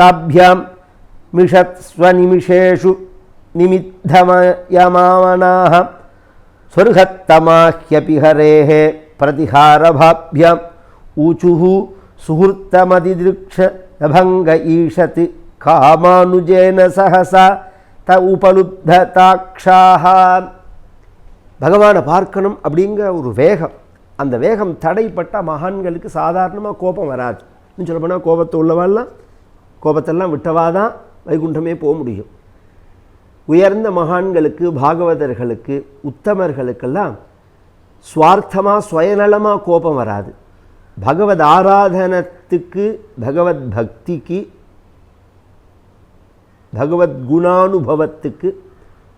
தாப்யாம் मिषत्स्वनिमिषेषु निमिद्धमयमावनाः स्वर्हत्तमाह्यपि हरेः प्रतिहारभाभ्याम् ऊचुः सुहृत्तमतिदृक्षभङ्ग ईषति कामानुजेन सहसा த உபலுப்ததாட்சாக பகவானை பார்க்கணும் அப்படிங்கிற ஒரு வேகம். அந்த வேகம் தடைப்பட்ட மகான்களுக்கு சாதாரணமாக கோபம் வராது. சொல்ல போனால் கோபத்தை உள்ளவாள்லாம் கோபத்தெல்லாம் விட்டவா தான் வைகுண்டமே போக முடியும். உயர்ந்த மகான்களுக்கு பாகவதர்களுக்கு உத்தமர்களுக்கெல்லாம் சுவார்த்தமாக சுயநலமாக கோபம் வராது. பகவத் ஆராதனத்துக்கு பகவத் பக்திக்கு பகவத் குணானுபவத்துக்கு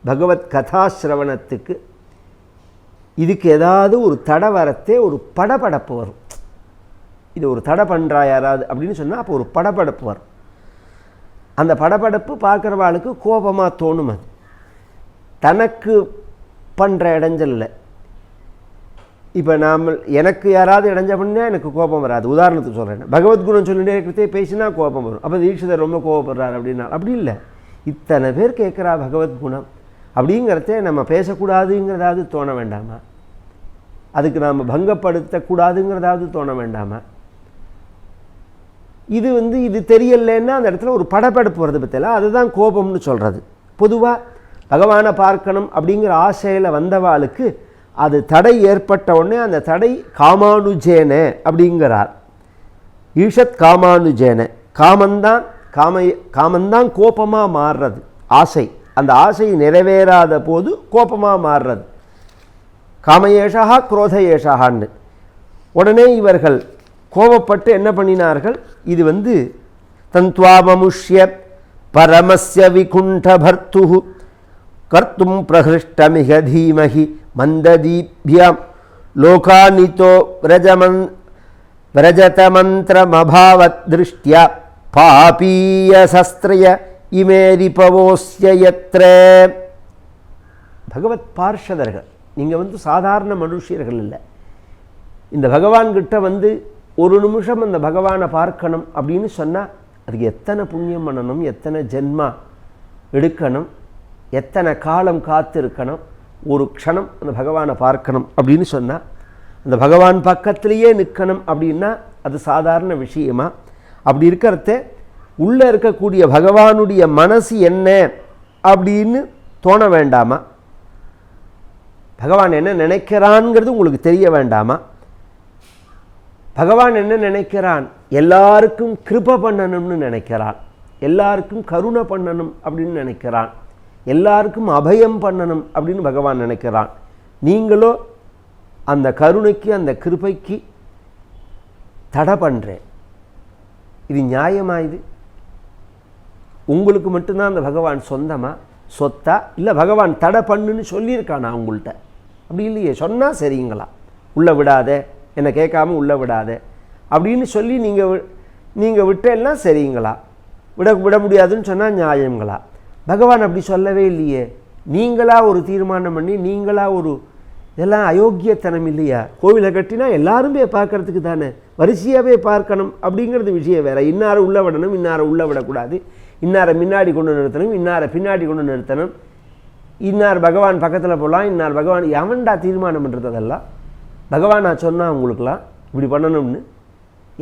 பகவத் கதாசிரவணத்துக்கு இதுக்கு ஏதாவது ஒரு தடை வரத்தே ஒரு படபடப்பு வரும். இது ஒரு தடை பண்ணுறா யாராவது அப்படின்னு சொன்னால் அப்போ ஒரு படபடப்பு வரும். அந்த படபடப்பு பார்க்குறவாளுக்கு கோபமாக தோணும் அது. தனக்கு பண்ணுற இடைஞ்சலில் இப்போ நாம் எனக்கு யாராவது இடைஞ்ச பண்ணால் எனக்கு கோபம் வராது. உதாரணத்துக்கு சொல்கிறேன் பகவத்குணம் சொல்லிட்டே இருக்கிறதே பேசினா கோபம் வரும். அப்போ தீட்சிதர் ரொம்ப கோபப்படுறாரு அப்படின்னா அப்படி இல்லை. இத்தனை பேர் கேட்குறா பகவத்குணம். அப்படிங்கிறதே நம்ம பேசக்கூடாதுங்கிறதாவது தோண வேண்டாமா? அதுக்கு நாம் பங்கப்படுத்தக்கூடாதுங்கிறதாவது தோண வேண்டாமா? இது வந்து இது தெரியலைன்னா அந்த இடத்துல ஒரு படப்படப்பு வருது பற்றில அதுதான் கோபம்னு சொல்கிறது பொதுவாக பகவானை பார்க்கணும் அப்படிங்கிற ஆசையில் வந்தவாளுக்கு அது தடை ஏற்பட்ட உடனே அந்த தடை காமானுஜேன அப்படிங்கிறார். ஈஷத் காமானுஜேன. காமந்தான் காம காமந்தான் கோபமாக மாறுறது. ஆசை. அந்த ஆசை நிறைவேறாத போது கோபமாக மாறுறது. காமயேஷா குரோத ஏஷான்னு உடனே இவர்கள் கோபப்பட்டு என்ன பண்ணினார்கள்? இது வந்து தந்த்வாமமுஷ்ய பரமஸ்ய விகுண்டபர்த்து கர்த்தும் பிரகிருஷ்டமிக தீமகி மந்ததீபியாம் லோகானிதோ விரஜமன் விரஜதமந்திரமபாவத் திருஷ்டியா பாபீய சஸ்திரய இமேரிபவோஸ்ய பவோஸ்யத்ரே பகவத் பார்ஷதர்கள் நீங்கள் வந்து சாதாரண மனுஷியர்கள் இல்லை. இந்த பகவான்கிட்ட வந்து ஒரு நிமிஷம் அந்த பகவானை பார்க்கணும் அப்படின்னு சொன்னால் அதுக்கு எத்தனை புண்ணியம் பண்ணணும் எத்தனை ஜென்மா எடுக்கணும் எத்தனை காலம் காத்திருக்கணும் ஒரு க்ஷணம் அந்த பகவானை பார்க்கணும் அப்படின்னு சொன்னால் அந்த பகவான் பக்கத்திலேயே நிற்கணும் அப்படின்னா அது சாதாரண விஷயமா? அப்படி இருக்கிறத உள்ளே இருக்கக்கூடிய பகவானுடைய மனசு என்ன அப்படின்னு தோண வேண்டாமா? பகவான் என்ன நினைக்கிறான்ங்கிறது உங்களுக்கு தெரிய வேண்டாமா? பகவான் என்ன நினைக்கிறான்? எல்லாருக்கும் கிருப பண்ணணும்னு நினைக்கிறான். எல்லாருக்கும் கருணை பண்ணணும் அப்படின்னு நினைக்கிறான். எல்லாருக்கும் அபயம் பண்ணணும் அப்படின்னு பகவான் நினைக்கிறான். நீங்களோ அந்த கருணைக்கு அந்த கிருபைக்கு தடை பண்ணுறேன் இது நியாயமா இது? உங்களுக்கு மட்டும்தான் அந்த பகவான் சொந்தமா? சொத்தா? இல்லை பகவான் தடை பண்ணுன்னு சொல்லியிருக்கானா உங்கள்கிட்ட அப்படி இல்லையே. சொன்னால் சரிங்களா? உள்ளே விடாத. என்னை கேட்காம உள்ளே விடாத. அப்படின்னு சொல்லி நீங்கள் வி நீங்கள் விட்டேன்னா சரிங்களா? விட விட முடியாதுன்னு சொன்னால் நியாயங்களா? பகவான் அப்படி சொல்லவே இல்லையே. நீங்களாக ஒரு தீர்மானம் பண்ணி நீங்களாக ஒரு இதெல்லாம் அயோக்கியத்தனம் இல்லையா? கோவிலை கட்டினா எல்லாருமே பார்க்கறதுக்கு தானே. வரிசையாகவே பார்க்கணும் அப்படிங்கிறது விஷயம் வேறு. இன்னாரை உள்ளே விடணும் இன்னாரை உள்ளே விடக்கூடாது. இன்னாரை முன்னாடி கொண்டு நிறுத்தணும் இன்னாரை பின்னாடி கொண்டு நிறுத்தணும். இன்னார் பகவான் பக்கத்தில் போகலாம் இன்னார் பகவான் எவன்டா தீர்மானம் பண்ணுறது அதெல்லாம்? பகவான் நான் சொன்னால் உங்களுக்குலாம் இப்படி பண்ணணும்னு.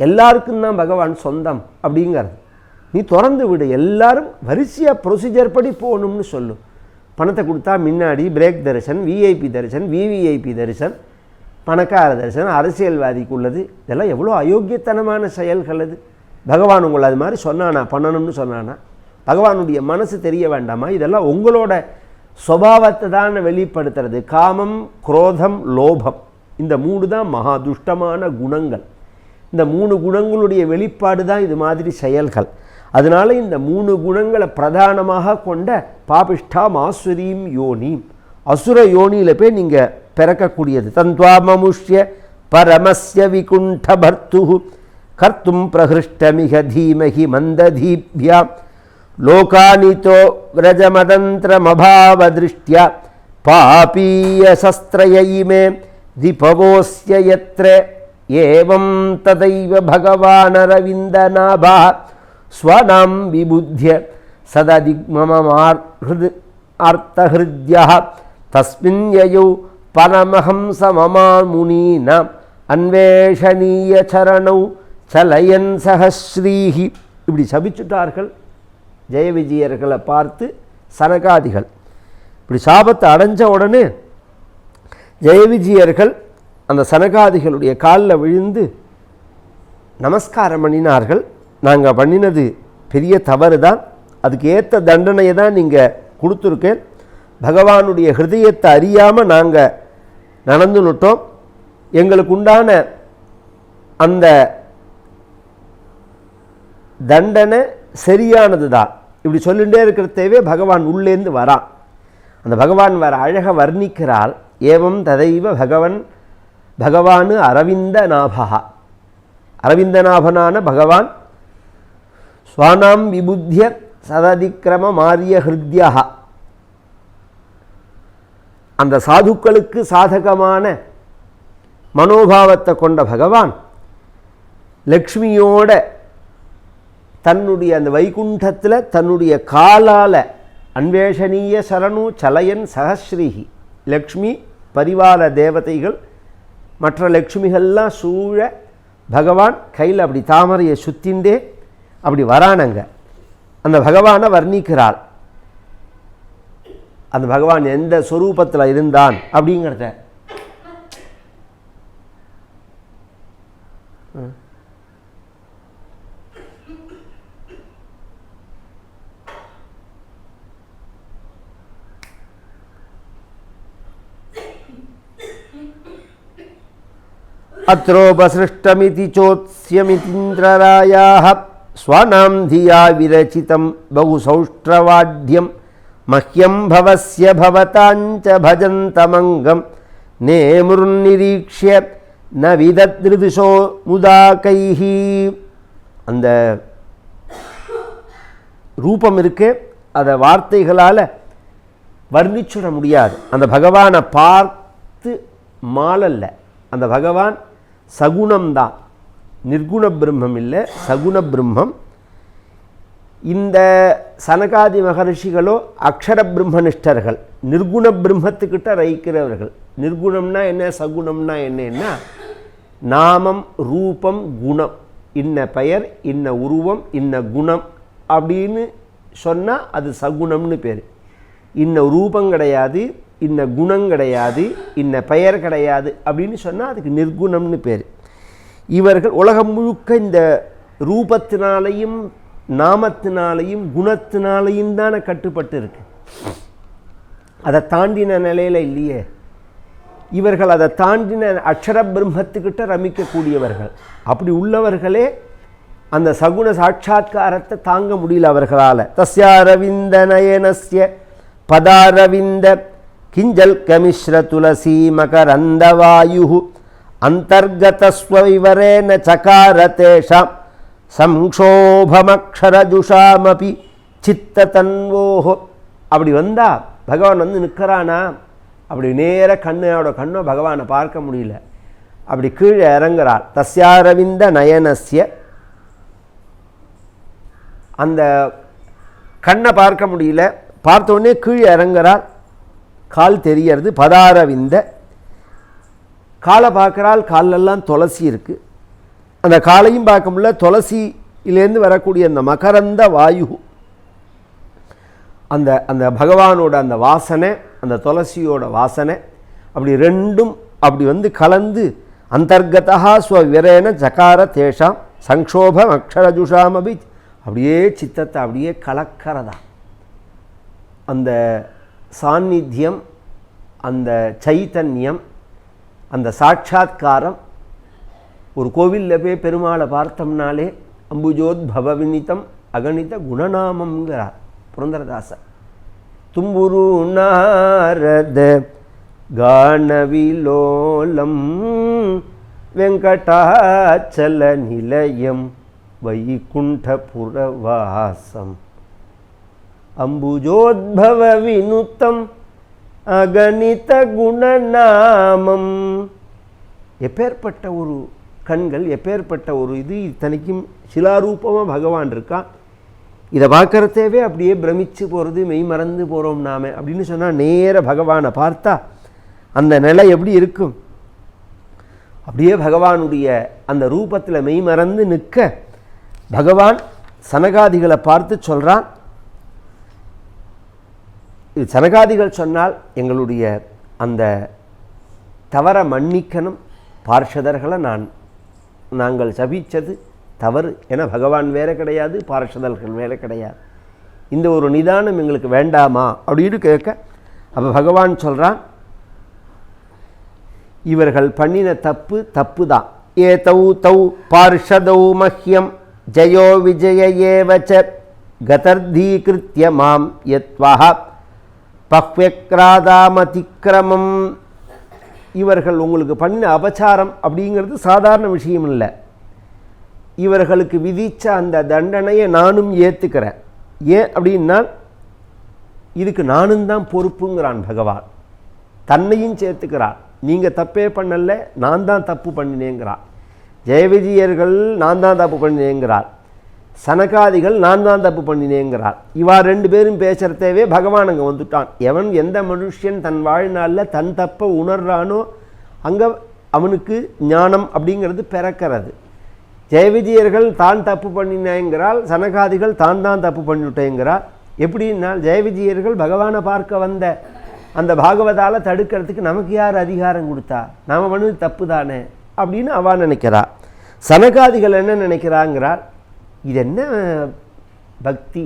எல்லாருக்கும் தான் பகவான் சொந்தம் அப்படிங்கிறது. நீ திறந்து விடு எல்லாரும் வரிசையாக ப்ரொசீஜர் படி போகணும்னு சொல்லு. பணத்தை கொடுத்தா முன்னாடி break darshan VIP darshan VVIP darshan பணக்கார தரிசனம் அரசியல்வாதிக்கு உள்ளது. இதெல்லாம் எவ்வளோ அயோக்கியத்தனமான செயல்கள் அது. பகவான் உங்களை அது மாதிரி சொன்னானா பண்ணணும்னு சொன்னானா? பகவானுடைய மனசு தெரிய வேண்டாமா? இதெல்லாம் உங்களோட சுபாவத்தை தான் வெளிப்படுத்துறது. காமம் குரோதம் லோபம். இந்த மூணு தான் மகா துஷ்டமான குணங்கள். இந்த மூணு குணங்களுடைய வெளிப்பாடு தான் இது மாதிரி செயல்கள். அதனால இந்த மூணு குணங்களை பிரதானமாக கொண்ட பாபிஷ்டா மாசுரீம் யோனிம். அசுர யோனியில் போய் நீங்கள் பிறக்கக்கூடியது. தந்த்வாமமுஷ்ய பரமஸ்ய விகுண்ட பர்த்து கர்த்தும் பிரகிருஷ்டமிக தீமகி மந்ததீபியாம் லோகானிதோ விரஜமதந்திரமபாவதிருஷ்டியா பாபீய சஸ்திரய இமே திபவோஸ்ய यत्र ஏவம் ததைவ பகவானரவிந்தநாபா स्वनां விபுத்திய சததிக்மமார் ஹிருது அர்த்தஹிருத்யா தஸ்மின் யயௌ பரமஹம்சமமா முனீனாம் அன்வேஷணீய சரணௌ சலயன் சஹஸ்ரீஹி இப்படி சபிச்சுட்டார்கள். ஜெய விஜயர்களை பார்த்து சனகாதிகள். இப்படி சாபத்தை அடைஞ்ச உடனே ஜெயவிஜயர்கள் அந்த சனகாதிகளுடைய காலில் விழுந்து நமஸ்காரம் பண்ணினார்கள். நாங்கள் பண்ணினது பெரிய தவறு தான் அதுக்கு ஏற்ற தண்டனையை தான் நீங்கள் கொடுத்துருக்கேன். பகவானுடைய ஹிருதயத்தை அறியாமல் நாங்கள் நடந்துனுட்டோம் எங்களுக்கு உண்டான அந்த தண்டனை சரியானது தான் இப்படி சொல்லிகிட்டே இருக்கிறதேவே பகவான் உள்ளேந்து வரான் அந்த பகவான் வர அழக வர்ணிக்கிறாள். ஏவம் ததைவ பகவன் பகவானு அரவிந்த நாபகா அரவிந்தநாபனான பகவான் ஸ்வானாம் விபுத்திய சததிக்கிரம மாரிய ஹிருத்யா. அந்த சாதுக்களுக்கு சாதகமான மனோபாவத்தை கொண்ட பகவான் லக்ஷ்மியோட தன்னுடைய அந்த வைகுண்டத்தில் தன்னுடைய காலால் அன்வேஷணீய சரணு சலயன் சகஸ்ரீஹி. லக்ஷ்மி பரிவார தேவதைகள் மற்ற லக்ஷ்மிகள்லாம் சூழ பகவான் கையில் அப்படி தாமரையை சுத்திண்டே அப்படி வரானங்க. அந்த பகவானை வர்ணிக்கிறாள். அந்த பகவான் எந்த சொரூபத்தில் இருந்தான் அப்படிங்கிறத अत्रोपसृष्टमिति चोत्स्यमितीन्द्ररायाः स्वानां धिया विरचितं बहुसौष्ट्रवाढ्यं मह्यं भवस्य भवताञ्च भजन्तमङ्गं நேமுருநிரீக்ஷிய ந விதத்ருதிஷோ முதாகைஹி அந்த ரூபம் இருக்கு அதை வார்த்தைகளால் வர்ணிச்சுட முடியாது அந்த பகவானை பார்த்து மாளல்ல அந்த பகவான் சகுணம்தான். நிர்குண பிரம்மம் இல்லை சகுண பிரம்மம். இந்த சனகாதி மகர்ஷிகளோ அக்ஷர பிரம்மனிஷ்டர்கள் நிர்குண பிரம்மத்துக்கிட்ட ரயிக்கிறவர்கள். நிர்குணம்னா என்ன சகுணம்னா என்னன்னா நாமம் ரூபம் குணம். இன்ன பெயர் இன்ன உருவம் இன்ன குணம் அப்படின்னு சொன்னால் அது சகுணம்னு பேர். இன்ன ரூபம் கிடையாது இன்ன குணம் கிடையாது இன்ன பெயர் கிடையாது அப்படின்னு சொன்னால் அதுக்கு நிர்குணம்னு பேர். இவர்கள் உலகம் முழுக்க இந்த ரூபத்தினாலையும் நாமத்தினாலையும் குணத்தினாலையும் தானே கட்டுப்பட்டு இருக்கு. அதை தாண்டின நிலையில் இல்லையே. இவர்கள் அதை தாண்டின அக்ஷர பிரம்மத்துக்கிட்ட ரமிக்கக்கூடியவர்கள். அப்படி உள்ளவர்களே அந்த சகுண சாட்சா்காரத்தை தாங்க முடியல அவர்களால். தஸ்யாரவிந்த நயனஸ்ய பதாரவிந்த கிஞ்சல் கமிஸ்ர துளசி மகரந்தவாயு அந்தர்கதஸ்வவிவரேன சகார தேஷாம் சம்ஷோபமக்ஷரஜுஷாமபி சித்த தன்வோஹோ அப்படி வந்தா பகவான் வந்து நிற்கிறானா? அப்படி நேர கண்ணோட கண்ணோ பகவானை பார்க்க முடியல. அப்படி கீழே இறங்குறாள். தஸ்யாரவிந்த நயனசிய அந்த கண்ணை பார்க்க முடியல. பார்த்த உடனே கீழே இறங்குறாள். கால் தெரியறது பதாரவிந்த. காலை பார்க்குறால் காலெல்லாம் துளசி இருக்குது அந்த காலையும் பார்க்க முடியல துளசியிலேருந்து வரக்கூடிய அந்த மகரந்த வாயு. அந்த அந்த பகவானோட அந்த வாசனை அந்த துளசியோட வாசனை அப்படி ரெண்டும் அப்படி வந்து கலந்து அந்தர்கதா ஸ்வவிரேன ஜகார தேஷாம் சங்கோபம் அக்ஷரஜுஷாம் அபி அப்படியே சித்தத்தை அப்படியே கலக்கிறதா. அந்த சாநித்தியம் அந்த சைத்தன்யம் அந்த சாட்சா்காரம் ஒரு கோவிலில் போய் பெருமாளை பார்த்தோம்னாலே அம்புஜோத்பவ வினிதம் அகணித குணநாமங்கிறார் புரந்தரதாசர். தும்புரு நாரத கானவிலோலம் வெங்கடாச்சல நிலையம் வைகுண்டபுரவாசம். அம்புஜோத்பவ வினுத்தம் அகணித குணநாமம். எப்பேற்பட்ட ஒரு கண்கள் எப்பேற்பட்ட ஒரு இது இத்தனைக்கும் சிலாரூபமாக பகவான் இருக்கான் இதை பார்க்குறதேவே அப்படியே பிரமிச்சு போகிறது மெய் மறந்து போகிறோம் நாம அப்படின்னு சொன்னால் நேர பகவானை பார்த்தா அந்த நிலை எப்படி இருக்கும்? அப்படியே பகவானுடைய அந்த ரூபத்தில் மெய் மறந்து நிற்க பகவான் சனகாதிகளை பார்த்து சொல்கிறான் இது சனகாதிகள் சொன்னால் எங்களுடைய அந்த தவற மன்னிக்கணும் பார்ஷதர்களை நான் நாங்கள் சபிச்சது தவறு என பகவான் வேற கிடையாது பார்ஷதர்கள் வேற கிடையாது. இந்த ஒரு நிதானம் எங்களுக்கு வேண்டாமா? அப்படின்னு கேட்க அப்போ பகவான் சொல்கிறான் இவர்கள் பண்ணின தப்பு தப்பு தான் ஏ தௌ தௌ பார்ஷதௌ மஹ்யம் ஜயோ விஜய ஏவச்ச கதர்தீகிருத்திய மாம் யத்வஹ. பஹ்வெக்ராதாமதிக்கிரமம் இவர்கள் உங்களுக்கு பண்ணின அபச்சாரம் அப்படிங்கிறது சாதாரண விஷயம் இல்லை. இவர்களுக்கு விதித்த அந்த தண்டனையை நானும் ஏற்றுக்கிறேன் ஏன் அப்படின்னா இதுக்கு நானும் தான் பொறுப்புங்கிறான் பகவான். தன்னையும் சேர்த்துக்கிறான். நீங்கள் தப்பே பண்ணலை நான் தான் தப்பு பண்ணினேங்கிறான். ஜெயவிஜயர்கள் நான் தான் தப்பு பண்ணினேங்கிறார். சனகாதிகள் நான் தான் தப்பு பண்ணினேங்கிறார் இவா ரெண்டு பேரும் பேசுகிறதேவே பகவான் அங்கே வந்துட்டான். எவன் எந்த மனுஷன் தன் வாழ்நாளில் தன் தப்பை உணர்றானோ அங்கே அவனுக்கு ஞானம் அப்படிங்கிறது பிறக்கிறது. ஜெயவிஜயர்கள் தான் தப்பு பண்ணினேங்கிறால் சனகாதிகள் தான் தான் தப்பு பண்ணிவிட்டேங்கிறார் எப்படின்னா ஜெயவிஜயர்கள் பகவானை பார்க்க வந்த அந்த பாகவதால் தடுக்கிறதுக்கு நமக்கு யார் அதிகாரம் கொடுத்தா? நாம் பண்ணது தப்பு தானே அப்படின்னு அவன் நினைக்கிறா. சனகாதிகள் என்ன நினைக்கிறாங்கிறார் இது என்ன பக்தி?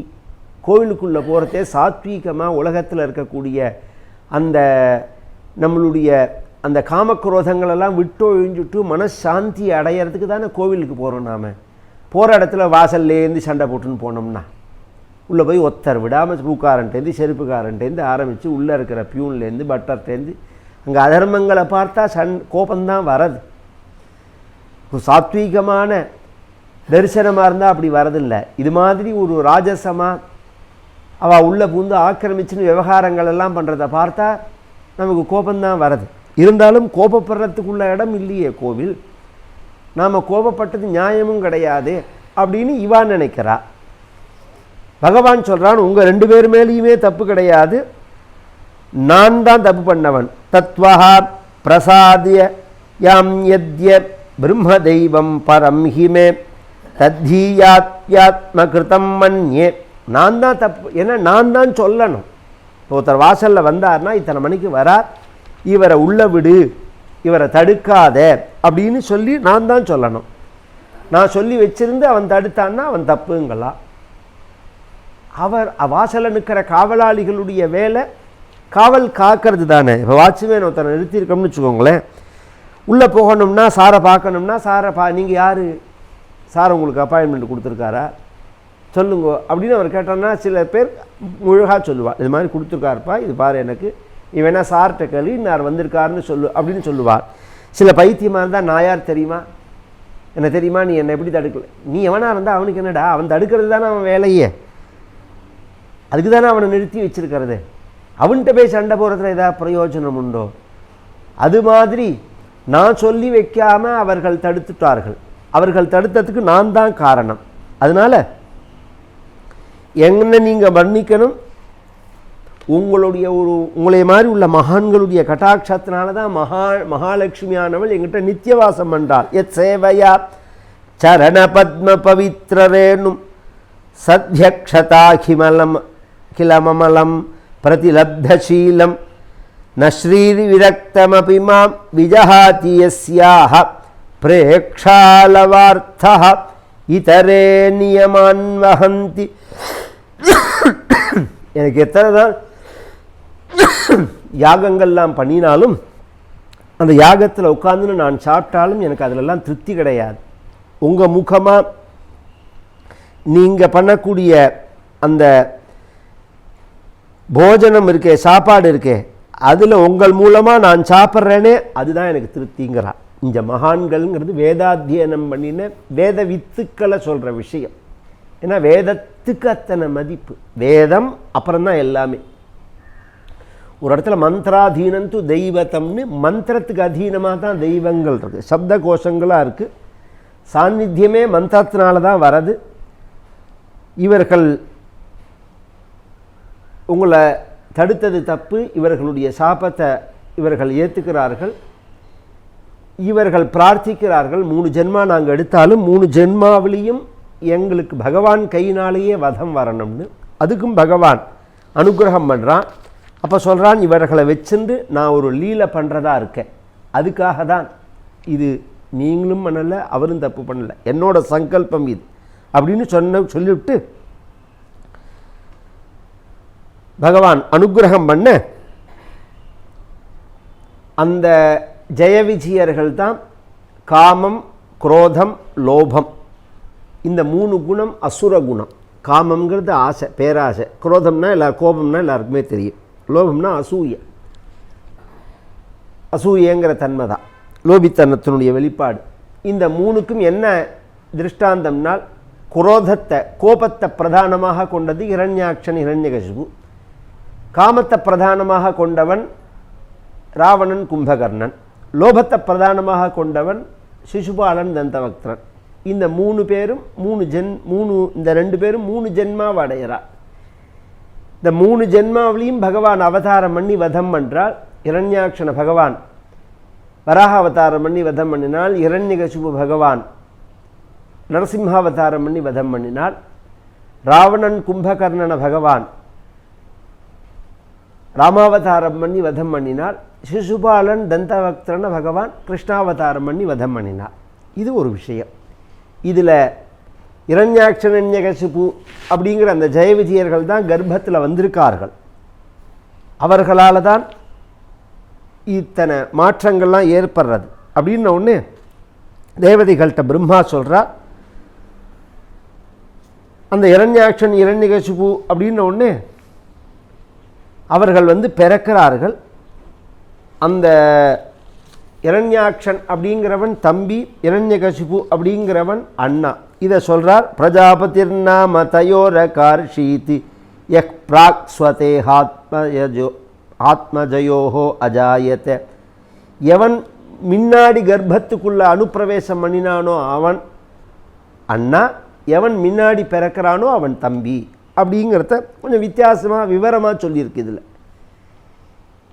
கோவிலுக்குள்ளே போகிறதே சாத்வீகமாக உலகத்தில் இருக்கக்கூடிய அந்த நம்மளுடைய அந்த காமக்ரோதங்களெல்லாம் விட்டொழிஞ்சுட்டு மனசாந்தி அடையிறதுக்கு தானே கோவிலுக்கு போகிறோம் நாம். போகிற இடத்துல வாசல்லேருந்து சண்டை போட்டுன்னு போனோம்னா உள்ளே போய் ஒத்தர் விடாமல் பூக்காரன்ட்டேருந்து செருப்புக்காரன்ட்டேருந்து ஆரம்பித்து உள்ளே இருக்கிற பியூன்லேருந்து பட்டர்ட்டேருந்து அங்கே அதர்மங்களை பார்த்தா சண் கோபந்தான் வரது. ஒரு சாத்வீகமான தரிசனமாக இருந்தால் அப்படி வரதில்லை. இது மாதிரி ஒரு ராஜசமாக அவள் உள்ளே பூந்து ஆக்கிரமிச்சுன்னு விவகாரங்கள் எல்லாம் பண்ணுறத பார்த்தா நமக்கு கோபந்தான் வரது இருந்தாலும் கோபப்படுறதுக்குள்ள இடம் இல்லையே கோவில். நாம் கோபப்பட்டது நியாயமும் கிடையாது அப்படின்னு இவா நினைக்கிறா. பகவான் சொல்கிறான் உங்கள் ரெண்டு பேர் மேலேயுமே தப்பு கிடையாது. நான் தான் தப்பு பண்ணவன். தத்வஹா பிரசாதிய யாம் யத்ய பிரம்ம தெய்வம் பரம் ஹிமே. தத்தீயாத்யாத்ம கிருதம் மன்யே. நான் தான் தப்பு ஏன்னா நான் தான் சொல்லணும். இப்போ ஒருத்தர் வாசலில் வந்தார்னா இத்தனை மணிக்கு வரார். இவரை உள்ள விடு இவரை தடுக்காத அப்படின்னு சொல்லி நான் தான் சொல்லணும். நான் சொல்லி வச்சிருந்து அவன் தடுத்தான்னா அவன் தப்புங்களா? அவர் வாசலில் நிற்கிற காவலாளிகளுடைய வேலை காவல் காக்கிறது தானே. இப்போ வாட்ச்மேன் ஒருத்தரை நிறுத்தியிருக்கோம்னு வச்சுக்கோங்களேன். உள்ளே போகணும்னா சாரை பார்க்கணும்னா சாரை பா நீங்கள் யார்? சார் உங்களுக்கு அப்பாயின்மெண்ட் கொடுத்துருக்காரா? சொல்லுங்க. அப்படின்னு அவர் கேட்டோன்னா சில பேர் முழுகாக சொல்லுவாள் இது மாதிரி கொடுத்துருக்காருப்பா இது பாரு எனக்கு. இவனா சார்கிட்ட கேள்வி இன்னார் வந்திருக்காருன்னு சொல்லு அப்படின்னு சொல்லுவார். சில பைத்தியமாக இருந்தால் நான் யார் தெரியுமா? என்ன தெரியுமா? நீ என்னை எப்படி தடுக்கல? நீ எவனாக இருந்தால் அவனுக்கு என்னடா? அவன் தடுக்கிறது தானே அவன் வேலையே. அதுக்கு தானே அவனை நிறுத்தி வச்சுருக்கிறது. அவன்கிட்ட போய் சண்டை போகிறதுல ஏதாவது பிரயோஜனம் உண்டோ? அது மாதிரி நான் சொல்லி வைக்காமல் அவர்கள் தடுத்துட்டார்கள். அவர்கள் தடுத்ததுக்கு நான் தான் காரணம். அதனால் என்ன நீங்கள் மன்னிக்கணும். உங்களுடைய ஒரு உங்களை மாதிரி உள்ள மகான்களுடைய கட்டாட்சத்தினால தான் மகா மகாலட்சுமியானவள் எங்கிட்ட நித்தியவாசம் பண்றாள். எத் சேவையா? சரண பத்ம சத்யக்ஷதா கிமலம் கிலமமலம் பிரதிலப்தசீலம் ந ஸ்ரீவிரக்தமபி மாம் விஜஹாதி பிரேக்ஷாலவார்த்தः இத்தரே நியமான் வஹந்தி எனக்கு எத்தனை தான் யாகங்கள்லாம் பண்ணினாலும் அந்த யாகத்தில் உட்காந்துன்னு நான் சாப்பிட்டாலும் எனக்கு அதிலெல்லாம் திருப்தி கிடையாது. உங்கள் முகமாக நீங்கள் பண்ணக்கூடிய அந்த போஜனம் இருக்கே சாப்பாடு இருக்கே அதில் உங்கள் மூலமாக நான் சாப்பிட்றேனே அதுதான் எனக்கு திருப்திங்கிறான் இந்த மகான்கள்ங்கிறது வேதாத்தியனம் பண்ணின வேத வித்துக்களை சொல்கிற விஷயம். ஏன்னா வேதத்துக்கு அத்தனை மதிப்பு. வேதம் அப்புறம்தான் எல்லாமே. ஒரு இடத்துல மந்திராதீனந்து தெய்வத்தம்னு மந்திரத்துக்கு அதீனமாக தான் தெய்வங்கள் இருக்குது சப்த கோஷங்களாக இருக்குது சாநித்தியமே மந்திரத்தினால தான் வரது. இவர்கள் உங்களை தடுத்தது தப்பு. இவர்களுடைய சாபத்தை இவர்கள் ஏற்றுக்கிறார்கள் இவர்கள் பிரார்த்திக்கிறார்கள் மூணு ஜென்மா நாங்கள் எடுத்தாலும் மூணு ஜென்மாவிலையும் எங்களுக்கு பகவான் கையினாலேயே வதம் வரணும்னு. அதுக்கும் பகவான் அனுகிரகம் பண்ணுறான் அப்போ சொல்கிறான் இவர்களை வச்சுண்டு நான் ஒரு லீலை பண்ணுறதா இருக்கேன். அதுக்காக தான் இது நீங்களும் பண்ணலை அவரும் தப்பு பண்ணலை. என்னோட சங்கல்பம் இது. அப்படின்னு சொன்ன சொல்லிவிட்டு பகவான் அனுகிரகம் பண்ண அந்த ஜெயவிஜயர்கள் தான் காமம் குரோதம் லோபம். இந்த மூணு குணம் அசுர குணம். காமம்ங்கிறது ஆசை பேராசை. குரோதம்னா எல்லா கோபம்னா எல்லாருக்குமே தெரியும். லோபம்னா அசூய. அசூயங்கிற தன்மை தான் லோபித்தனத்தினுடைய வெளிப்பாடு. இந்த மூணுக்கும் என்ன திருஷ்டாந்தம்னால் குரோதத்தை கோபத்தை பிரதானமாக கொண்டது இரண்யாட்சன் இரண்யகசிபு. காமத்தை பிரதானமாக கொண்டவன் ராவணன் கும்பகர்ணன். லோபத்தை பிரதானமாக கொண்டவன் சிசுபாலன் தந்தவக்திரன் இந்த மூணு பேரும் மூணு ஜென் மூணு இந்த ரெண்டு பேரும் மூணு ஜென்மாவை அடையிறார் இந்த மூணு ஜென்மாவிலையும் பகவான் அவதாரம் பண்ணி வதம் பண்ணுறால் இரண்யாட்சண பகவான் வராக அவதாரம் பண்ணி வதம் பண்ணினால் இரண்யகசுபு பகவான் நரசிம்ஹாவதாரம் பண்ணி வதம் பண்ணினால் ராவணன் கும்பகர்ணன பகவான் ராமாவதாரம் பண்ணி வதம் பண்ணினால் சிசுபாலன் தந்தவக்திரன பகவான் கிருஷ்ணாவதாரம் பண்ணி வதம் பண்ணினார் இது ஒரு விஷயம். இதில் இரண்யாட்சணன்யகசிபு அப்படிங்கிற அந்த ஜெய விஜயர்கள் தான் கர்ப்பத்தில் வந்திருக்கார்கள். அவர்களால் தான் இத்தனை மாற்றங்கள்லாம் ஏற்படுறது. அப்படின்ன ஒன்று தேவதைகள்கிட்ட பிரம்மா சொல்கிறா அந்த இரண்யாட்சன் இரண்யகசிபு அப்படின்ன ஒன்று அவர்கள் வந்து பிறக்கிறார்கள். அந்த இரண்யாட்சன் அப்படிங்கிறவன் தம்பி இரண்யகசிபு அப்படிங்கிறவன் அண்ணா. இதை சொல்கிறார் பிரஜாபதிர் நாம தயோர கார்ஷீதி யக் பிராக் ஸ்வதேஹாத்மயஜோ ஆத்மஜயோஹோ அஜாயத்தை எவன் முன்னாடி கர்ப்பத்துக்குள்ளே அனுப்பிரவேசம் பண்ணினானோ அவன் அண்ணா எவன் முன்னாடி பிறக்கிறானோ அவன் தம்பி அப்படிங்கிறத கொஞ்சம் வித்தியாசமாக விவரமாக சொல்லியிருக்கு இதில்.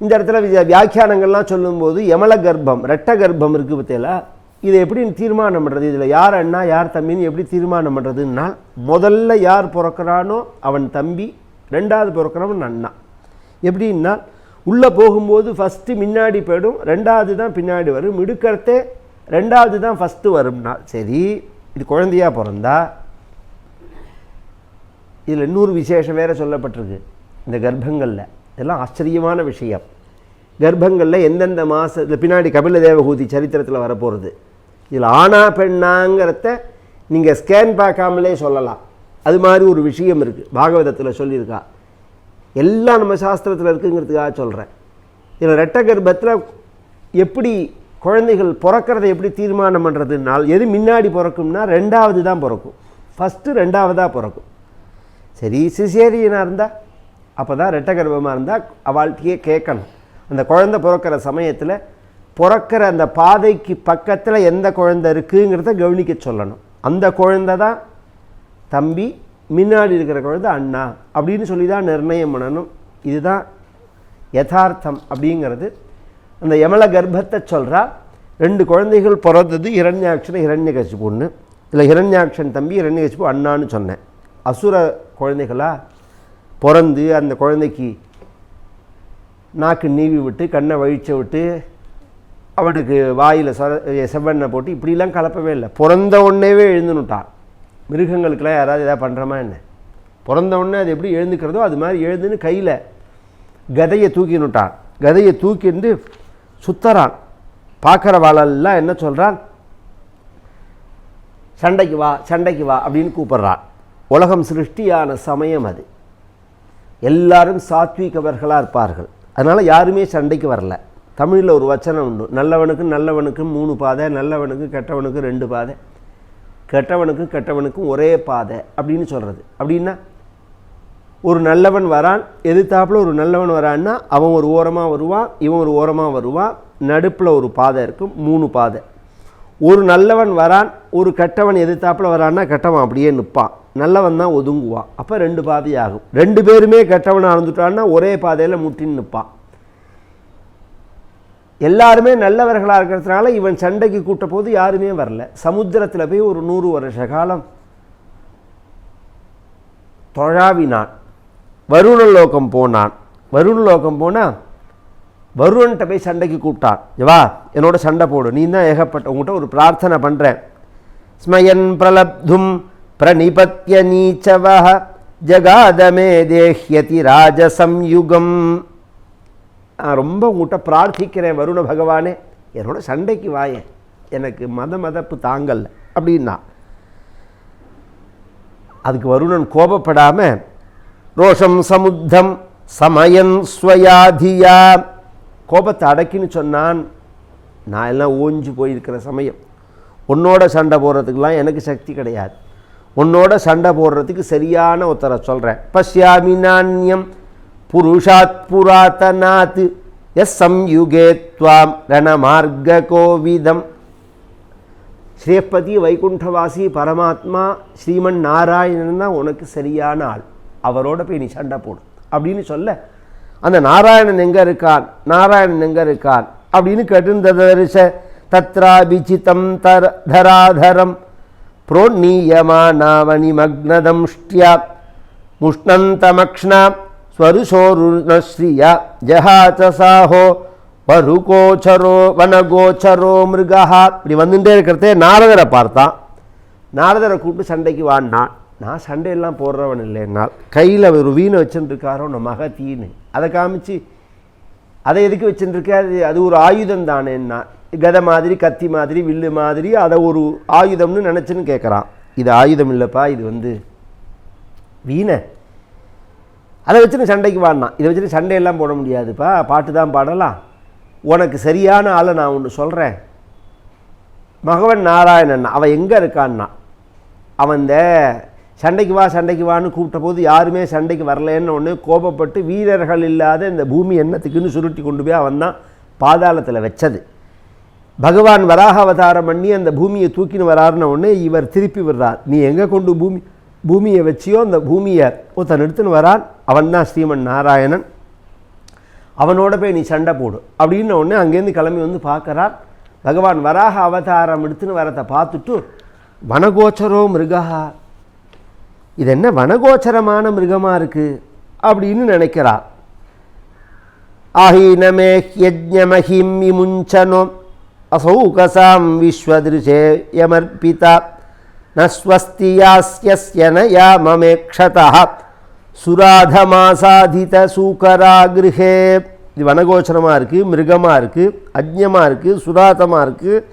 இந்த இடத்துல வியாக்கியானங்கள்லாம் சொல்லும்போது யமல கர்ப்பம் ரெட்ட கர்ப்பம் இருக்குது பார்த்தீங்களா இதை எப்படி தீர்மானம் பண்ணுறது இதில் யார் அண்ணா யார் தம்பின்னு எப்படி தீர்மானம் பண்ணுறதுன்னா முதல்ல யார் பிறக்கிறானோ அவன் தம்பி ரெண்டாவது பிறக்கிறவன் அண்ணா. எப்படின்னா உள்ளே போகும்போது ஃபஸ்ட்டு முன்னாடி போயிடும் ரெண்டாவது தான் பின்னாடி வரும் இடுக்கிறதே ரெண்டாவது தான் ஃபஸ்ட்டு வரும்னா சரி இது குழந்தையா பிறந்தா? இதில் இன்னொரு விசேஷம் வேறு சொல்லப்பட்டிருக்கு இந்த கர்ப்பங்களில். இதெல்லாம் ஆச்சரியமான விஷயம். கர்ப்பங்களில் எந்தெந்த மாதத்தில் பின்னாடி கபில தேவகூதி சரித்திரத்தில் வரப்போகிறது இதில் ஆணா பெண்ணாங்கிறத நீங்கள் ஸ்கேன் பார்க்காமலே சொல்லலாம். அது மாதிரி ஒரு விஷயம் இருக்குது பாகவதத்தில் சொல்லியிருக்கா. எல்லாம் நம்ம சாஸ்திரத்தில் இருக்குங்கிறதுக்காக சொல்கிறேன் இதில் ரெட்ட கர்ப்பத்தில் எப்படி குழந்தைகள் பிறக்கிறத எப்படி தீர்மானம் பண்ணுறதுனால் எது முன்னாடி பிறக்கும்னா ரெண்டாவது தான் பிறக்கும். ஃபஸ்ட்டு ரெண்டாவதாக பிறக்கும். சரி சிசேரியனாக இருந்தால் அப்போ தான் ரெட்ட கர்ப்பமாக இருந்தால் அவள்கிட்டயே கேட்கணும். அந்த குழந்தை பிறக்கிற சமயத்தில் பிறக்கிற அந்த பாதைக்கு பக்கத்தில் எந்த குழந்தை இருக்குங்கிறத கவனிக்க சொல்லணும். அந்த குழந்தை தான் தம்பி முன்னாடி இருக்கிற குழந்தை அண்ணா அப்படின்னு சொல்லி தான் நிர்ணயம் பண்ணணும். இதுதான் யதார்த்தம் அப்படிங்கிறது. அந்த யமல கர்ப்பத்தை சொல்கிறா ரெண்டு குழந்தைகள் பிறந்தது இரண்யாட்சன் இரண்யகசிப்பு ஒன்று இல்லை இரண்யாட்சன் தம்பி இரண்யகசிப்பு அண்ணான்னு சொன்னேன். அசுர குழந்தைகளா பிறந்து அந்த குழந்தைக்கு நாக்கு நீவி விட்டு கண்ணை வழிச்ச விட்டு அவனுக்கு வாயில் சொர செவ்வெண்ணெய் போட்டு இப்படிலாம் கலப்பவே இல்லை. பிறந்த உடனேவே எழுந்துனுட்டான் மிருகங்களுக்கெல்லாம் யாராவது எதாவது பண்ணுறோமா என்ன? பிறந்த உடனே அது எப்படி எழுந்துக்கிறதோ அது மாதிரி எழுந்துன்னு கையில் கதையை தூக்கினுட்டான் கதையை தூக்கிண்டு சுத்தரான் பார்க்குற வாழெல்லாம் என்ன சொல்கிறான் சண்டைக்கு வா சண்டைக்கு வா அப்படின்னு கூப்பிட்றான். உலகம் சிருஷ்டியான சமயம் அது. எல்லாரும் சாத்வீகவர்களாக இருப்பார்கள். அதனால் யாருமே சண்டைக்கு வரல. தமிழில் ஒரு வச்சனம் உண்டு. நல்லவனுக்கும் நல்லவனுக்கும் மூணு பாதை நல்லவனுக்கும் கெட்டவனுக்கும் ரெண்டு பாதை. கெட்டவனுக்கும் கெட்டவனுக்கும் ஒரே பாதை அப்படின்னு சொல்கிறது அப்படின்னா ஒரு நல்லவன் வரான் எதிர்த்தாப்பில் ஒரு நல்லவன் வரான்னா அவன் ஒரு ஓரமாக வருவான் இவன் ஒரு ஓரமாக வருவான் நடுப்பில் ஒரு பாதை இருக்கும் மூணு பாதை. ஒரு நல்லவன் வரான் ஒரு கெட்டவன் எதிர்த்தாப்பில் வரான்னா கெட்டவன் அப்படியே நிற்பான் நல்லவன் தான் ஒதுங்குவான் அப்போ ரெண்டு பாதை ஆகும் ரெண்டு பேருமே கெட்டவனாக இருந்துட்டான்னா ஒரே பாதையில் முட்டின்னு நிற்பான் எல்லாருமே நல்லவர்களாக இருக்கிறதுனால இவன் சண்டைக்கு கூட்ட போது யாருமே வரல. சமுத்திரத்தில் போய் ஒரு நூறு வருஷ காலம் தொழாவினான். வருணலோகம் போனான். வருணலோகம் போனால் வருணன்ட்ட போய் சண்டைக்கு கூப்பிட்டான். வா என்னோட சண்டை போடு. நீ தான் ஏகப்பட்ட உங்கள்கிட்ட ஒரு பிரார்த்தனை பண்ணுறேன் ஸ்மயன் பிரலப்தும் பிரணிபத்திய நீச்சவ ஜகாதமே தேஹ்யதி ராஜசம்யுகம் நான் ரொம்ப உங்கள்கிட்ட பிரார்த்திக்கிறேன் வருண பகவானே. என்னோட சண்டைக்கு வாயேன் எனக்கு மத மதப்பு தாங்கல்ல. அப்படின்னா. அதுக்கு வருணன் கோபப்படாமல் ரோஷம் சமுத்தம் சமயன் ஸ்வயாதியா. கோபத்தை அடக்கின்னு சொன்னான். நான் எல்லாம் ஓஞ்சு போயிருக்கிற சமயம். உன்னோட சண்டை போடுறதுக்கெலாம் எனக்கு சக்தி கிடையாது. உன்னோட சண்டை போடுறதுக்கு சரியான உத்தர சொல்கிறேன் பஷ்யாமி நாண்யம் புருஷாத் புராத்தனாத் எஸ் சம்யுகே துவாம் ரணமார்க கோவிதம். ஸ்ரீபதி வைகுண்டவாசி பரமாத்மா ஸ்ரீமன் நாராயணன் தான் உனக்கு சரியான ஆள். அவரோட போய் நீ சண்டை போடும் அப்படின்னு சொல்ல அந்த நாராயணன் எங்கே இருக்கான்? நாராயணன் எங்கே இருக்கான்? அப்படின்னு கேட்டுந்ததரிச தத்ராபிச்சிதம் தர தராதரம். புரோன்னீயமானாவணிமக்னதம்ஷ்டியா முஷ்ணந்தமக்ஷ்ணா ஸ்வருஷோருணஸ்ரீயா ஜஹாச்சசாஹோ வருகோச்சரோ வனகோச்சரோ மிருகா இப்படி வந்துட்டே இருக்கிறதே நாரதரை பார்த்தான் நாரதரை கூப்பிட்டு சண்டைக்கு வாடினான் நான் சண்டையெல்லாம் போடுறவன் இல்லைன்னா கையில் ஒரு வீணை வச்சுருக்காரோ நம்ம மகத்தீன்னு. அதை காமிச்சு அதை எதுக்கு வச்சுட்டுருக்காரு அது ஒரு ஆயுதம் தானேன்னா கதை மாதிரி கத்தி மாதிரி வில்லு மாதிரி அதை ஒரு ஆயுதம்னு நினச்சின்னு கேட்குறான் இது ஆயுதம் இல்லைப்பா இது வந்து வீணை. அதை வச்சுன்னு சண்டைக்கு வாடினான். இதை வச்சுட்டு சண்டையெல்லாம் போட முடியாதுப்பா. பாட்டு தான் பாடலாம். உனக்கு சரியான ஆளை நான் ஒன்று சொல்கிறேன் மகவன் நாராயணன் அவன் எங்கே இருக்கான்னா? அவன் இந்த சண்டைக்கு வா சண்டைக்கு வான்னு கூப்பிட்ட போது யாருமே சண்டைக்கு வரலன்னு ஒன்று கோபப்பட்டு வீரர்கள் இல்லாத இந்த பூமி என்னத்துக்குன்னு சுருட்டி கொண்டு போய் அவன் தான் பாதாளத்தில் வச்சது. பகவான் வராக அவதாரம் பண்ணி அந்த பூமியை தூக்கின்னு வராருன்ன உடனே இவர் திருப்பி விடுறார். நீ எங்கே கொண்டு பூமி பூமியை வச்சியோ அந்த பூமியை ஒருத்தன் எடுத்துன்னு வரான். அவன் தான் ஸ்ரீமன் நாராயணன். அவனோட போய் நீ சண்டை போடு. அப்படின்ன உடனே அங்கேருந்து கிளம்பி வந்து பார்க்குறார். பகவான் வராக அவதாரம் எடுத்துன்னு வரத்தை பார்த்துட்டு வனகோச்சரோ மிருகா இது என்ன வனகோச்சரமான மிருகமாக இருக்குது அப்படின்னு நினைக்கிறார். ஆஹீனமே யஜ்ஞமஹிம் விமுஞ்சனோ அசௌகசாம் விஸ்வதிருஷே யமர்பிதா நஸ்வஸ்தியாஸ்யன யாமமேக்ஷதா சுராதமாசாதித சூக்கராகிருஹே இது வனகோச்சரமாக இருக்குது மிருகமாக இருக்குது அஜ்ஞமாக இருக்குது சுராதமாக இருக்குது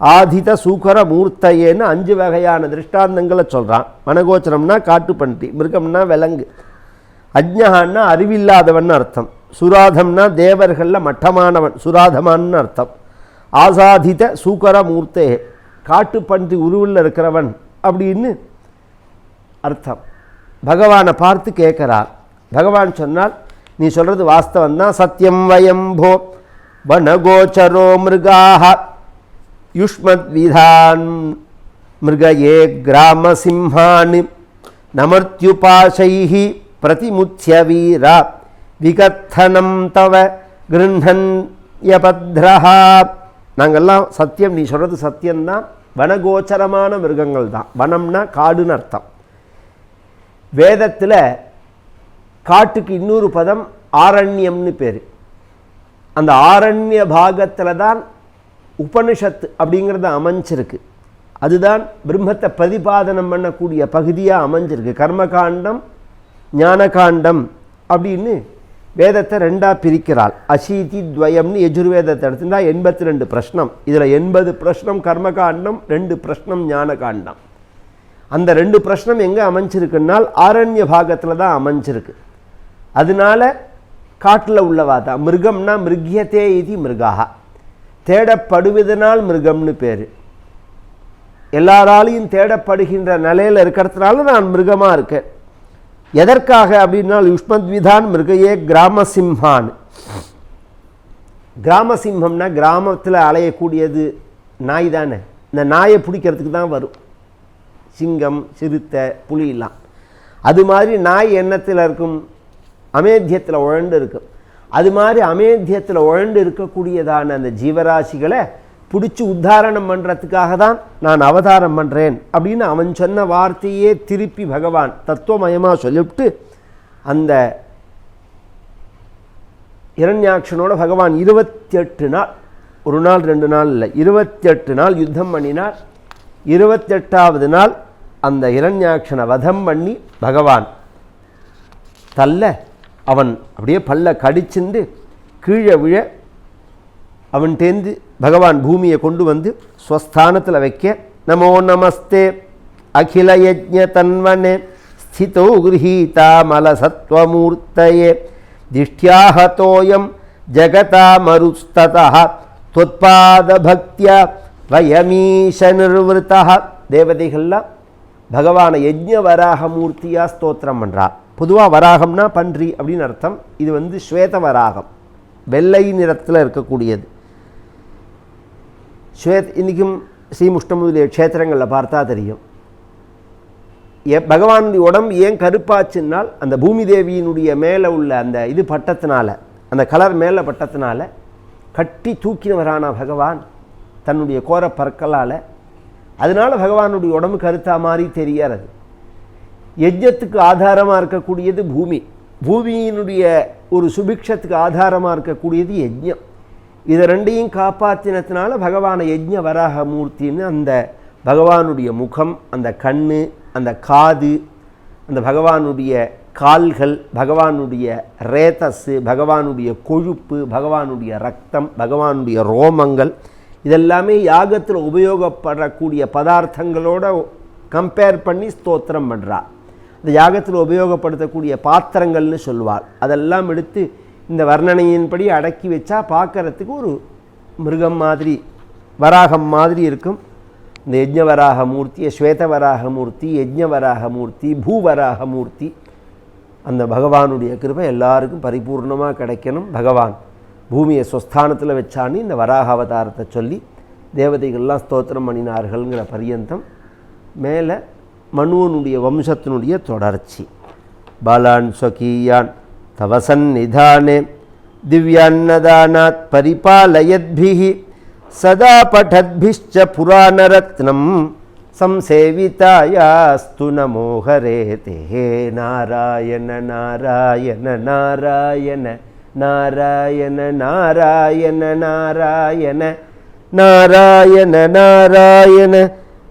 ஆதித சூக்கர மூர்த்தையேன்னு அஞ்சு வகையான திருஷ்டாந்தங்களை சொல்கிறான் வனகோச்சரம்னா காட்டுப்பன்றி மிருகம்னா விலங்கு அஜ்ஞகான்னா அறிவில்லாதவன் அர்த்தம் சுராதம்னா தேவர்களில் மட்டமானவன் சுராதமான்னு அர்த்தம் ஆசாதித சூக்கர மூர்த்தே. காட்டுப்பன்றி உருவில் இருக்கிறவன் அப்படின்னு அர்த்தம். பகவானை பார்த்து கேட்குறார் பகவான் சொன்னால் நீ சொல்கிறது வாஸ்தவம் தான் சத்தியம் வயம்போ. வனகோச்சரோ மிருகாக யுஷ்மத்விதான். மிருகயே கிராமசிம்ஹான் நமர்த்யுபாசை பிரதிமுத்திய வீரா. விகத்தனம் தவ. கிருண்ணன்யபத்ரஹா நாங்கள்லாம் சத்தியம் நீ சொல்கிறது சத்தியம்தான். வனகோச்சரமான மிருகங்கள் தான். வனம்னா காடுன்னு அர்த்தம். வேதத்தில் காட்டுக்கு இன்னொரு பதம் ஆரண்யம்னு பேர். அந்த ஆரண்ய பாகத்தில் தான் உபனிஷத்து அப்படிங்கிறது அமைஞ்சிருக்கு. அதுதான் பிரம்மத்தை பிரதிபாதனம் பண்ணக்கூடிய பகுதியாக அமைஞ்சிருக்கு. கர்மகாண்டம் ஞானகாண்டம் அப்படின்னு வேதத்தை ரெண்டாக பிரிக்கிறாள். அசீதி துவயம்னு எஜுர்வேதத்தை எடுத்துட்டா எண்பத்தி ரெண்டு பிரஷ்னம். இதில் எண்பது பிரஷ்னம் கர்மகாண்டம் ரெண்டு பிரஷ்னம் ஞான காண்டம் அந்த ரெண்டு பிரஷ்னம் எங்கே அமைஞ்சிருக்குன்னால் ஆரண்ய பாகத்தில் தான் அமைஞ்சிருக்கு. அதனால காட்டில் உள்ளவா தான். மிருகம்னா மிருகியத்தே இது மிருகாக தேடப்படுவதனால் மிருகம்னு பேர். எல்லாராலையும் தேடப்படுகின்ற நிலையில் இருக்கிறதுனால நான் மிருகமாக இருக்கேன். எதற்காக அப்படின்னால் யுஷ்மத்விதான் மிருகையே கிராமசிம்ஹான். கிராமசிம்ஹம்னா கிராமத்தில் அலையக்கூடியது நாய் தானே. இந்த நாயை பிடிக்கிறதுக்கு தான் வரும். சிங்கம் சிறுத்தை புலியெல்லாம். அது மாதிரி நாய் எண்ணத்தில் இருக்கும் அமேத்தியத்தில் உழண்டு இருக்கும். அது மாதிரி அமேத்தியத்தில் உழண்டு இருக்கக்கூடியதான அந்த ஜீவராசிகளை பிடிச்சி உத்தாரணம் பண்ணுறதுக்காக தான் நான் அவதாரம் பண்ணுறேன் அப்படின்னு அவன் சொன்ன வார்த்தையே திருப்பி பகவான் தத்துவமயமாக சொல்லிவிட்டு அந்த இரண்யாட்சனோட பகவான் இருபத்தி எட்டு நாள் ஒரு நாள் ரெண்டு நாள் இல்லை இருபத்தி எட்டு நாள் யுத்தம் பண்ணினார். இருபத்தெட்டாவது நாள் அந்த இரண்யாட்சனை வதம் பண்ணி பகவான் தள்ள அவன் அப்படியே பல்ல கடிச்சுண்டு கீழே விழ அவன்கிட்டேந்து பகவான் பூமியை கொண்டு வந்து ஸ்வஸ்தானத்தில் வைக்க. நமோ நமஸ்தே. அகில யஜ்ஞ தன்வனே. ஸ்திதோ கிரகீதா மலசத்வமூர்த்தயே. திஷ்டியாஹதோயம் ஜகதா மருஸ்ததா தொத்பாதபக்தியா வயமீஷ நிர்வத்தா தேவதைகள்லாம் பகவானை யஜ்ஞ வராக மூர்த்தியாக ஸ்தோத்திரம் பண்ணுறா பொதுவாக வராகம்னா பன்றி அப்படின்னு அர்த்தம். இது வந்து ஸ்வேத வராகம். வெள்ளை நிறத்தில் இருக்கக்கூடியது. ஸ்வேத் இன்றைக்கும் ஸ்ரீமுஷ்டமுதலிய க்ஷேத்திரங்களில் பார்த்தா தெரியும் எ பகவானுடைய உடம்பு ஏன் கருப்பாச்சுன்னால் அந்த பூமி தேவியினுடைய மேலே உள்ள அந்த இது பட்டத்தினால அந்த கலர் மேலே பட்டத்தினால கட்டி தூக்கினவரான பகவான் தன்னுடைய கோர பற்களால் அதனால பகவானுடைய உடம்பு கருத்தா மாதிரி தெரியறது யஜ்ஞத்துக்கு ஆதாரமாக இருக்கக்கூடியது பூமி பூமியினுடைய ஒரு சுபிக்ஷத்துக்கு ஆதாரமாக இருக்கக்கூடியது யஜ்யம் இதை ரெண்டையும் காப்பாற்றினத்தினால பகவானை யஜ்ஞ வராக மூர்த்தின்னு அந்த பகவானுடைய முகம் அந்த கண் அந்த காது அந்த பகவானுடைய கால்கள் பகவானுடைய ரேதஸு பகவானுடைய கொழுப்பு பகவானுடைய ரத்தம் பகவானுடைய ரோமங்கள் இதெல்லாமே யாகத்தில் உபயோகப்படக்கூடிய பதார்த்தங்களோட கம்பேர் பண்ணி ஸ்தோத்திரம் பண்ணுறார் இந்த யாகத்தில் உபயோகப்படுத்தக்கூடிய பாத்திரங்கள்னு சொல்வார் அதெல்லாம் எடுத்து இந்த வர்ணனையின்படி அடக்கி வச்சா பார்க்கறதுக்கு ஒரு மிருகம் மாதிரி வராகம் மாதிரி இருக்கும். இந்த யஜ்ஞவராக மூர்த்தி ஸ்வேதவராக மூர்த்தி யஜ்ஞவராக மூர்த்தி பூவராக மூர்த்தி அந்த பகவானுடைய கிருபை எல்லாருக்கும் பரிபூர்ணமாக கிடைக்கணும். பகவான் பூமியை சொஸ்தானத்தில் வச்சான்னு இந்த வராக அவதாரத்தை சொல்லி தேவதைகள்லாம் ஸ்தோத்திரம் பண்ணினார்கள்ங்கிற பரியந்தம். மேலே மனுவனுடைய வம்சத்தினுடைய தொடர்ச்சி. பாலான் சொகியான். తవ సన్నిధానే దివ్యాన్నదానాత్ పరిపాలయద్భి సదా పఠద్భిశ్చ పురాణరత్నం సంసేవితాయాస్తు నమో హరే తే నారాయణ నారాయణ నారాయణ నారాయణ నారాయణ నారాయణ నారాయణ నారాయణ.